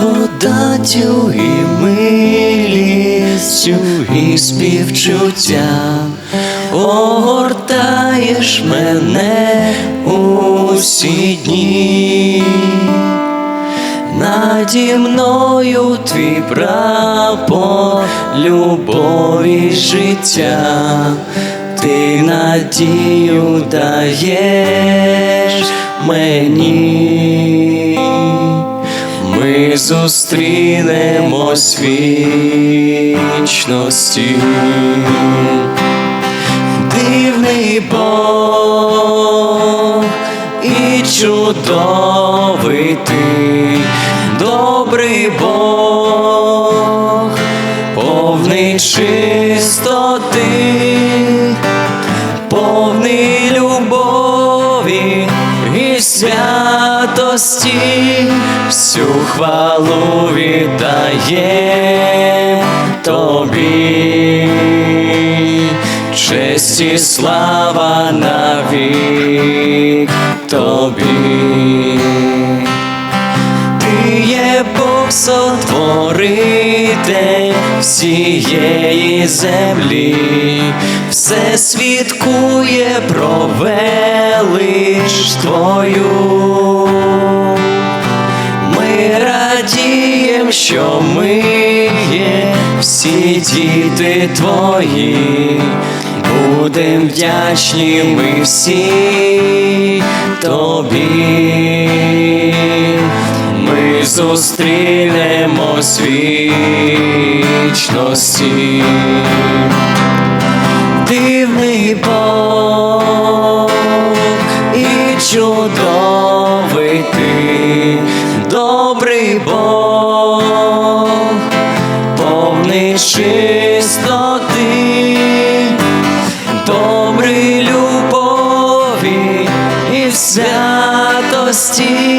Благодаттю і милістю і співчуттям огортаєш мене усі дні. Наді мною твій прапор любові життя, ти надію даєш мені, ми зустрінемось вічності. Дивний Бог і чудовий ти, добрий Бог, повний чистоти, повний любові і святості, всю хвалу віддаєм тобі. Честь і слава навік тобі. Сотворитель всієї землі, все свідкує про велич твою. Ми радієм, що ми є всі діти твої, будем вдячні ми всі тобі. Зустрінемось вічності. Дивний Бог і чудовий ти, добрий Бог, повний чистоти, добрий любові і святості,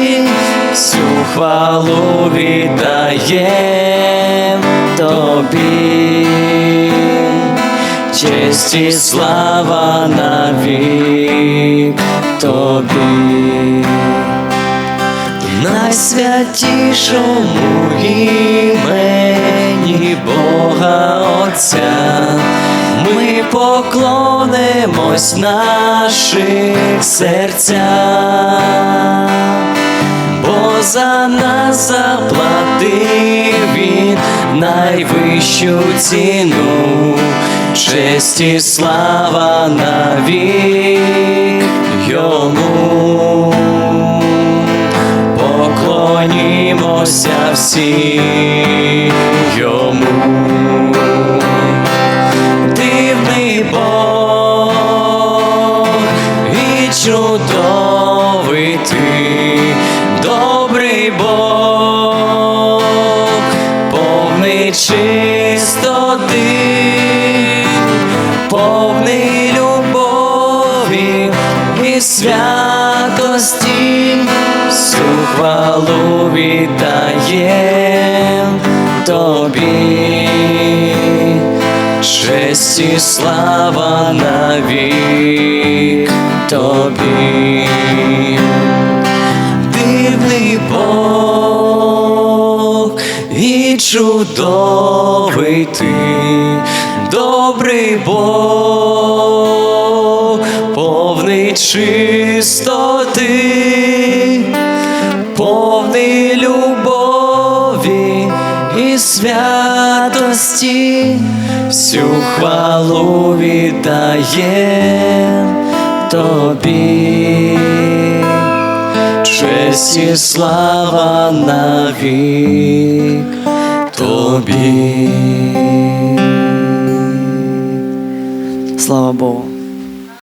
хвалу віддаєм тобі. Честь і слава навік тобі, найсвятішому імені Бога Отця, ми поклонимось наших серцях за нас заплатив він найвищу ціну, честь і слава навік йому. Поклонімося всі чистоти, повний любові і святості, всю хвалу віддаєм тобі. Честь і слава навік тобі. Чудовий ти, добрий Бог, повний чистоти, повний любові і святості, всю хвалу віддаєм тобі. Честь і слава навік тобі.